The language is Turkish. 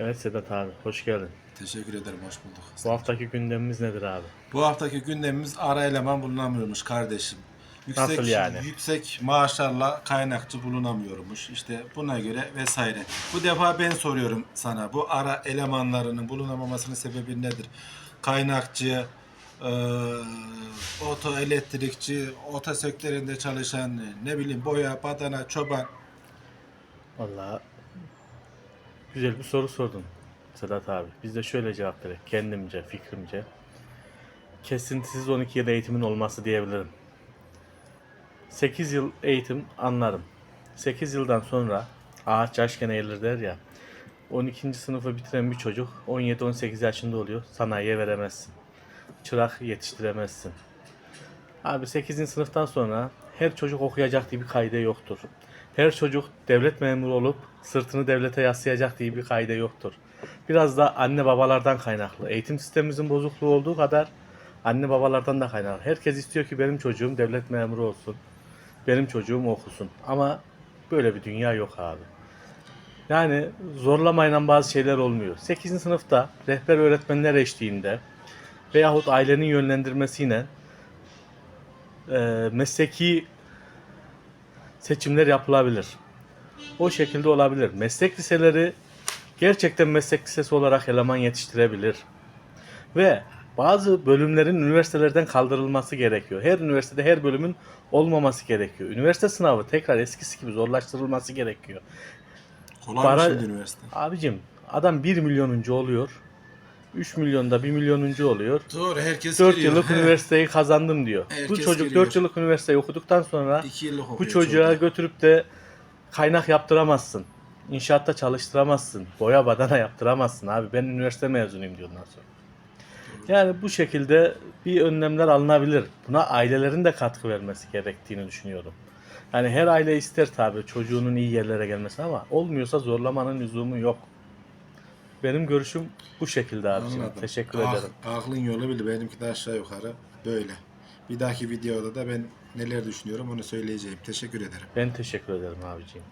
Evet Sedat abi, hoş geldin. Teşekkür ederim, hoş bulduk. Bu haftaki gündemimiz nedir abi? Bu haftaki gündemimiz ara eleman bulunamıyormuş kardeşim. Yüksek, Nasıl yani? Yüksek maaşlarla kaynakçı bulunamıyormuş. İşte buna göre vesaire. Bu defa ben soruyorum sana. Bu ara elemanlarının bulunamamasının sebebi nedir? Kaynakçı, eee oto elektrikçi, oto sektöründe çalışan, ne bileyim boya, badana, çoban. Vallahi güzel bir soru sordun Sedat abi. Biz de şöyle cevap verelim. Kendimce, fikrimce. Kesintisiz 12 yıl eğitimin olması diyebilirim. 8 yıl eğitim anlarım. 8 yıldan sonra ağaç yaşken eğilir der ya. 12. sınıfı bitiren bir çocuk 17-18 yaşında oluyor. Sanayiye veremezsin. Çırak yetiştiremezsin. Abi 8. sınıftan sonra her çocuk okuyacak diye bir kaide yoktur. Her çocuk devlet memuru olup sırtını devlete yaslayacak diye bir kaide yoktur. Biraz da anne babalardan kaynaklı. Eğitim sistemimizin bozukluğu olduğu kadar anne babalardan da kaynaklı. Herkes istiyor ki benim çocuğum devlet memuru olsun. Benim çocuğum okusun. Ama böyle bir dünya yok abi. Yani zorlamayla bazı şeyler olmuyor. 8. sınıfta rehber öğretmenler eşliğinde veyahut ailenin yönlendirmesiyle e, mesleki seçimler yapılabilir. O şekilde olabilir. Meslek liseleri gerçekten meslek lisesi olarak eleman yetiştirebilir. Ve bazı bölümlerin üniversitelerden kaldırılması gerekiyor. Her üniversitede her bölümün olmaması gerekiyor. Üniversite sınavı tekrar eskisi gibi zorlaştırılması gerekiyor. Kolay Para- mı şimdi üniversite? Abicim adam 1 milyonuncu oluyor. 3 milyonda 1 milyonuncu oluyor. Doğru herkes 4 giriyor. yıllık He. üniversiteyi kazandım diyor. Bu Herkes çocuk giriyor. 4 yıllık üniversiteyi okuduktan sonra bu çocuğa çocuk. götürüp de kaynak yaptıramazsın. İnşaatta çalıştıramazsın. Boya badana yaptıramazsın abi. Ben üniversite mezunuyum diyor ondan sonra. Yani bu şekilde bir önlemler alınabilir. Buna ailelerin de katkı vermesi gerektiğini düşünüyorum. Yani her aile ister tabii çocuğunun iyi yerlere gelmesi ama olmuyorsa zorlamanın lüzumu yok. Benim görüşüm bu şekilde abicim. Anladım. Teşekkür Ah- ederim. Aklın yolu bile benimki de aşağı yukarı böyle. Bir dahaki videoda da ben neler düşünüyorum onu söyleyeceğim. Teşekkür ederim. Ben teşekkür ederim abiciğim.